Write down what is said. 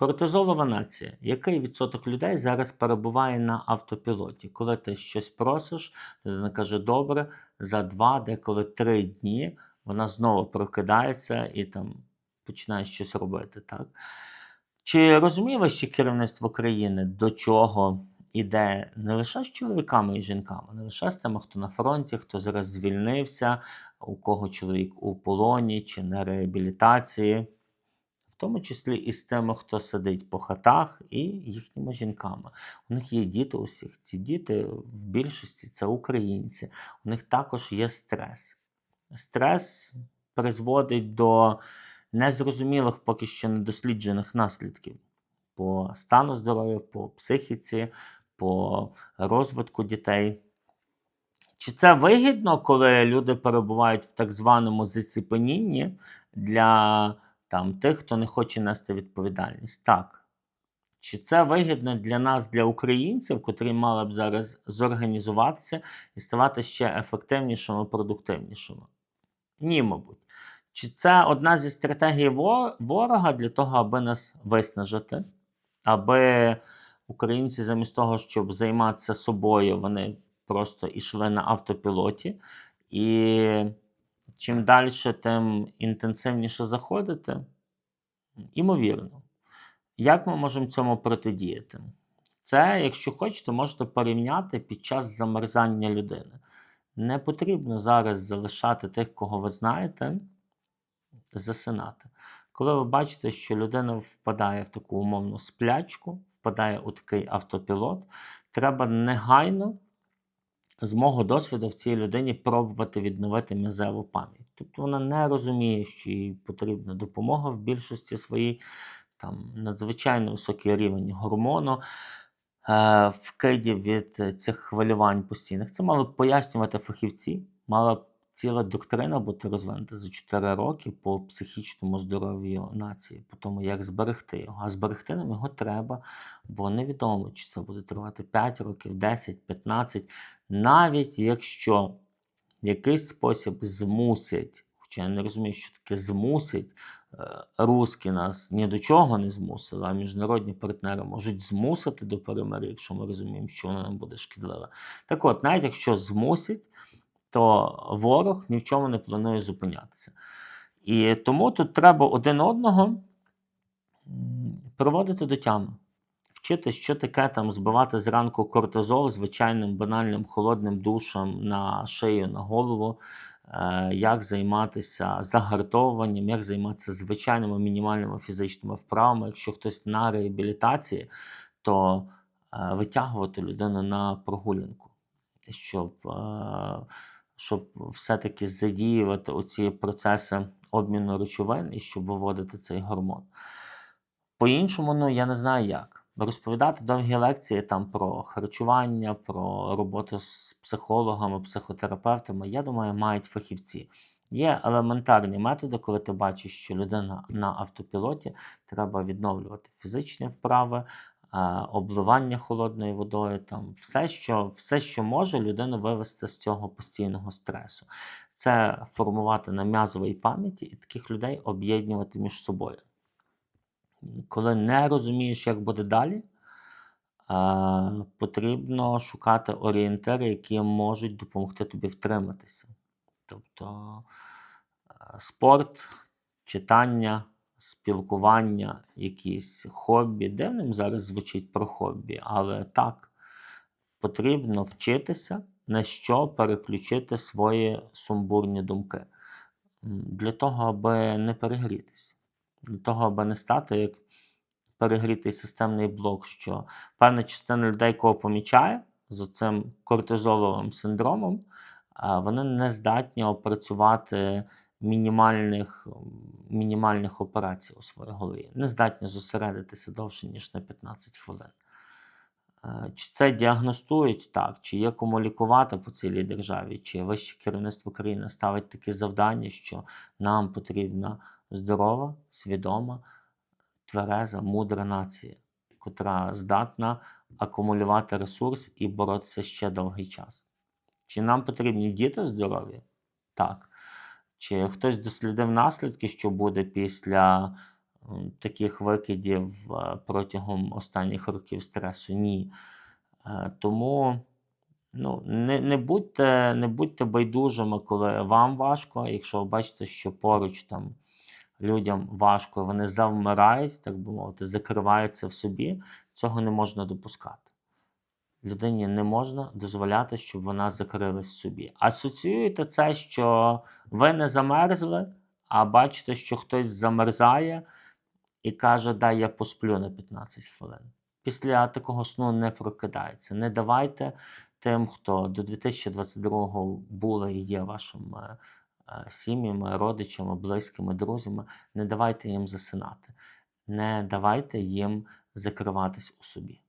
Кортизолова нація. Який відсоток людей зараз перебуває на автопілоті? Коли ти щось просиш, людина каже, добре, за два, деколи три дні вона знову прокидається і там починає щось робити. Так? Чи розуміє вище керівництво країни, до чого іде не лише з чоловіками і жінками, не лише з тими, хто на фронті, хто зараз звільнився, у кого чоловік у полоні чи на реабілітації, тому числі і з тими, хто сидить по хатах, і їхніми жінками. У них є діти усіх. Ці діти в більшості це українці. У них також є стрес. Стрес призводить до незрозумілих поки що недосліджених наслідків по стану здоров'я, по психіці, по розвитку дітей. Чи це вигідно, коли люди перебувають в так званому заціпенінні для там, тих, хто не хоче нести відповідальність? Так. Чи це вигідно для нас, для українців, котрі мали б зараз зорганізуватися і ставати ще ефективнішими, продуктивнішими? Ні, мабуть. Чи це одна зі стратегій ворога для того, аби нас виснажити, аби українці замість того, щоб займатися собою, вони просто йшли на автопілоті, і чим далі, тим інтенсивніше заходити? Імовірно. Як ми можемо цьому протидіяти? Це, якщо хочете, можете порівняти під час замерзання людини. Не потрібно зараз залишати тих, кого ви знаєте, засинати. Коли ви бачите, що людина впадає в таку умовну сплячку, впадає у такий автопілот, треба негайно, з мого досвіду, в цій людині пробувати відновити м'язеву пам'ять. Тобто вона не розуміє, що їй потрібна допомога в більшості своїй, там надзвичайно високий рівень гормону. е, Вкидів від цих хвилювань постійних. Це мали б пояснювати фахівці, мала б ціла доктрина бути розвинута за 4 роки по психічному здоров'ю нації, по тому, як зберегти його. А зберегти нам його треба, бо невідомо, чи це буде тривати 5 років, 10, 15, навіть якщо в якийсь спосіб змусить, хоча я не розумію, що таке змусить, е, руски нас ні до чого не змусили, а міжнародні партнери можуть змусити до перемир'я, якщо ми розуміємо, що воно нам буде шкідливе. Так от, навіть якщо змусить, то ворог ні в чому не планує зупинятися. І тому тут треба один одного м, приводити до тями. Вчити, що таке там збивати зранку кортизол звичайним банальним холодним душем на шию, на голову, е, як займатися загартовуванням, як займатися звичайними мінімальними фізичними вправами. Якщо хтось на реабілітації, то е, витягувати людину на прогулянку, щоб, е, щоб все-таки задіювати оці процеси обміну речовин і щоб виводити цей гормон. По-іншому, ну я не знаю як. Розповідати довгі лекції там про харчування, про роботу з психологами, психотерапевтами, я думаю, мають фахівці. Є елементарні методи, коли ти бачиш, що людина на автопілоті, треба відновлювати фізичні вправи, обливання холодною водою, там все, що, все, що може людину вивести з цього постійного стресу. Це формувати на м'язовій пам'яті і таких людей об'єднувати між собою коли не розумієш, як буде далі, потрібно шукати орієнтири, які можуть допомогти тобі втриматися. Тобто е, спорт, читання, спілкування, якісь хобі. Дивним зараз звучить про хобі, але так, потрібно вчитися, на що переключити свої сумбурні думки. Для того, аби не перегрітися для того, аби не стати як перегрітий системний блок, що певна частина людей, кого помічає з цим кортизоловим синдромом, вони не здатні опрацювати мінімальних, мінімальних операцій у своїй голові, не здатні зосередитися довше, ніж на 15 хвилин. Е, Чи це діагностують так, чи є кому лікувати по цілій державі, чи вище керівництво країни ставить такі завдання, що нам потрібна здорова, свідома, твереза, мудра нація, котра здатна акумулювати ресурс і боротися ще довгий час. Чи нам потрібні діти здорові? Так. Чи хтось дослідив наслідки, що буде після таких викидів е, протягом останніх років стресу. Ні. Е, Тому ну, не, не, будьте, не будьте байдужими, коли вам важко. Якщо ви бачите, що поруч там людям важко, вони завмирають, так би мовити, закриваються в собі, цього не можна допускати. Людині не можна дозволяти, щоб вона закрилась собі. Асоціюйте це, що ви не замерзли, а бачите, що хтось замерзає і каже, дай я посплю на 15 хвилин. Після такого сну не прокидається. Не давайте тим, хто до 2022-го були і є вашими е, сім'ями, родичами, близькими, друзями, не давайте їм засинати. Не давайте їм закриватись у собі.